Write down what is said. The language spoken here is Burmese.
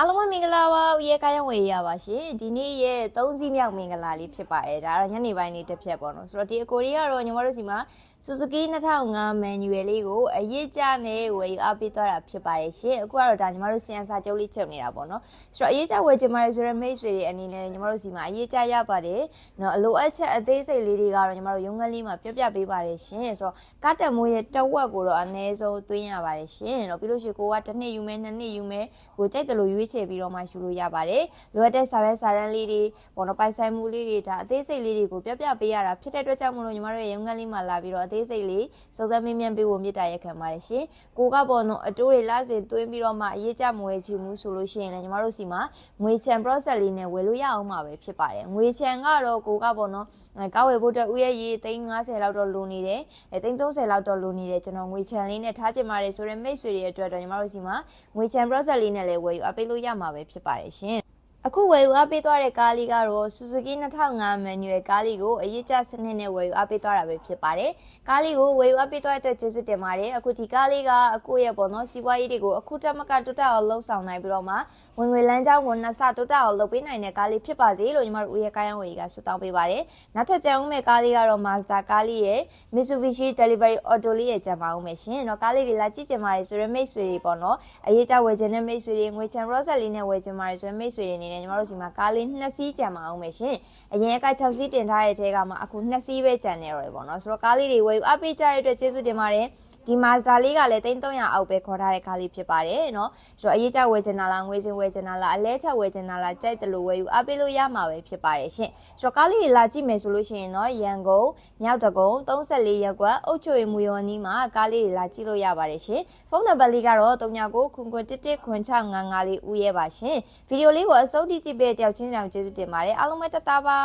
အားလုံးပဲမင်္ဂလာပါဦးရဲ့ကာယံဝေရပါရှင်ဒီနေ့ရဲ့၃စီးမြောက်မင်္ဂလာလေးဖြစ်ပါတယ်ဒါကတော့ညနေပိုင်းလေးတစ်ဖြတ်ပေါ့နော်ဆိုတော့ဒီအကိုရီကတော့ညီမတို့စီမှာ Suzuki 2005 manual လေးကိုအရေးကြနဲ့ဝယ်ယူအားပေးသွားတာဖြစ်ပါတယ်ရှင်အခုကတော့ဒါညီမတို့စီယန်စာကျုပ်လေးချုပ်နေတာပေါ့နော်ဆိုတော့အရေးကြဝယ်ချင်ပါတယ်ဆိုတော့မိတ်ဆွေတွေအနေနဲ့ညီမတို့စီမှာအရေးကြရပါတယ်နော်အလိုအပ်ချက်အသေးစိတ်လေးတွေကတော့ညီမတို့ရုံးခန်းလေးမှာပြပြပေးပါတယ်ရှင်ဆိုတော့ကားတက်မိုးရဲ့တဝက်ကိုတော့အနည်းဆုံးသွင်းရပါတယ်ရှင်နော်ပြီးလို့ရှိရင်ကိုကတစ်နှစ်ယူမယ်နှစ်နှစ်ယူမယ်ကိုကြိုက်တယ်လို့ရွေးချယ်ပြီးတော့မှယူလို့ရပါတယ်လိုအပ်တဲ့စာရွက်စာတမ်းလေးတွေပေါ့နော်ပိုင်ဆိုင်မှုလေးတွေဒါအသေးစိတ်လေးတွေကိုပြပြပေးရတာဖြစ်တဲ့အတွက်ကြောင့်မလို့ညီမတို့ရဲ့ရုံးခန်းလေးမှာလာပြီးတော့အသေးစိတ်လေးစုံစမ်းမင်းမြန်ပေးဖို့မြစ်တာရက်ခံပါတယ်ရှင်ကိုကပေါ့နော်အတိုးတွေလာစဉ်သွင်းပြီးတော့မှအရေးကြမဝယ်ချင်မှုဆိုလို့ရှိရင်လည်းညီမတို့စီမှာငွေချံ process လေးနဲ့ဝယ်လို့ရအောင်မှာပဲဖြစ်ပါတယ်ငွေချံကတော့ကိုကပေါ့နော်အဲ ကောက်ဝယ်ဖို့အတွက်ဥရဲ့ရေး350လောက်တော့လိုနေတယ်အဲ330လောက်တော့လိုနေတယ်ကျွန်တော်ငွေချံလေးနဲ့ထားချင်ပါတယ်ဆိုရင်မိတ်ဆွေတွေအတွက်တော့ညီမတို့စီမှာငွေချံ process လေးနဲ့လည်းဝယ်ယူအပ်ပေးလို့ရမှာပဲဖြစ်ပါတယ်ရှင် အခုဝယ်ယူအားပေးသွားတဲ့ကားလေးကတော့ Suzuki 2005 manual ကားလေးကိုအရေးကြစနစ်နဲ့ဝယ်ယူအားပေးသွားတာပဲဖြစ်ပါတယ်။ကားလေးကိုဝယ်ယူအားပေးသွားတဲ့အတွက်ကျေးဇူးတင်ပါတယ်။အခုဒီကားလေးကအခုရဲ့ပေါ့နော်စီးပွားရေးတွေကိုအခုတက်မကတွတ်တက်အောင်လှုပ်ဆောင်နိုင်ပြီးတော့မှဝင်ငွေလမ်းကြောင်းကိုနှစ်ဆတွတ်တက်အောင်လုပ်ပေးနိုင်တဲ့ကားလေးဖြစ်ပါစေလို့ညီမတို့ဦးရဲ့ကားရန်ဝယ်ကြီးကဆုတောင်းပေးပါတယ်။နောက်ထပ်ကြံဦးမဲ့ကားလေးကတော့ Mazda ကားလေးရဲ့ Mitsubishi Delivery Auto လေးရဲ့ကြံပါဦးမယ်ရှင်။တော့ကားလေးတွေလာကြည့်ကြပါရဆိုရမိတ်ဆွေတွေပေါ့နော်။အရေးကြဝယ်ခြင်းနဲ့မိတ်ဆွေတွေငွေချံ Rosette လေးနဲ့ဝယ်ခြင်းပါရဆိုရမိတ်ဆွေတွေအနေနညီမတို့စီမှာကားလေးနှစ်စီးကြံပါအောင်မယ်ရှင်။အရင်က6စီးတင်ထားတဲ့ထဲကမှအခု2စီးပဲကြံနေတော့တယ်ပေါ့နော်။ဆိုတော့ကားလေးတွေဝယ်ယူအပ်ပေးကြတဲ့အတွက်ကျေးဇူးတင်ပါတယ်။ဒီ Mazda လေးကလည်း3300အောက်ပဲခေါ်ထားတဲ့ကားလေးဖြစ်ပါတယ်เนาะဆိုတော့အရေးကြဝယ်ချင်တာလားငွေစင်ဝယ်ချင်တာလားအလဲချက်ဝယ်ချင်တာလားကြိုက်တယ်လို့ဝယ်ယူအားပေးလို့ရမှာပဲဖြစ်ပါတယ်ရှင်ဆိုတော့ကားလေးတွေလာကြည့်မယ်ဆိုလို့ရှိရင်เนาะရန်ကုန်မြောက်တကုံ34ရပ်ကွက်အုတ်ချိုရမူယောနီးမှာကားလေးတွေလာကြည့်လို့ရပါတယ်ရှင်ဖုန်းနံပါတ်လေးကတော့39ခွန်ခွန်တစ်တစ်ခွန်655လေးဦးရဲပါရှင်ဗီဒီယိုလေးကိုအဆုံး ထိကြည့်ပေးတဲ့တယောက်ချင်းတောင်ကျေးဇူးတင်ပါတယ်အားလုံးပဲတတ်တာပါ